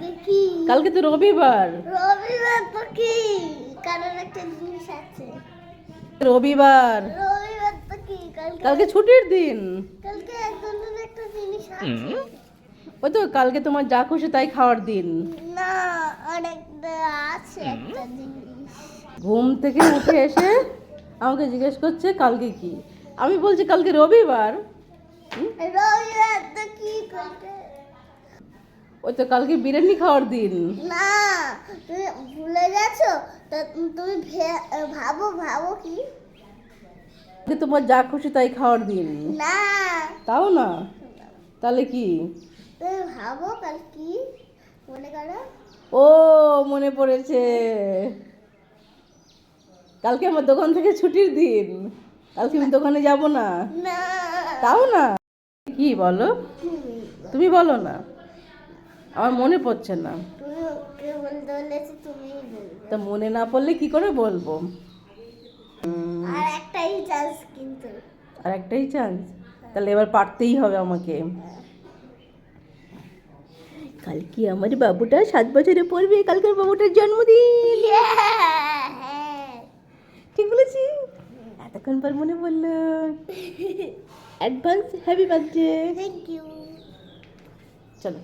কালকে কি? কালকে তো রবিবার। রবিবার তো কি? কারণ একটা জিনিস আছে। রবিবার। রবিবার তো কি? কালকে কালকে ছুটির দিন। কালকে একজনের একটা জিনিস আছে। ওই তো কালকে তোমার যা খুশি তাই খাওয়ার দিন। না অনেকটা আছে একটা জিনিস। ঘুম থেকে উঠে এসে আমাকে জিজ্ঞেস করছে কালকে কি। আমি বলছি কালকে রবিবার। রবিবার তো কি কালকে ওই তো কালকে বিরিয়ানি খাওয়ার দিন। না তুমি ভুলে গেছো? তুমি ভাবো ভাবো কি? তোমার যা খুশি তাই খাওয়ার দিন। না। তাও না? তাহলে কি? ভাবো কাল কি? মনে করো। ও মনে পড়েছে। কালকে আমার দোকান থেকে ছুটির দিন। কালকে আমি দোকানে যাব না। না। তাও না? কি বলো? তুমি বলো না। আমার মনে পড়ছে না। তা মনে না পড়লে কি করে বলব? আর একটাই চান্স কিন্তু। আর একটাই চান্স তাহলে এবার পারতেই হবে আমাকে। কালকে আমার বাবুটা সাত বছরে পড়বে? কালকের বাবুটার জন্মদিন। ঠিক বলেছি? এতক্ষণ পর মনে পড়ল। Advance happy birthday thank you চলো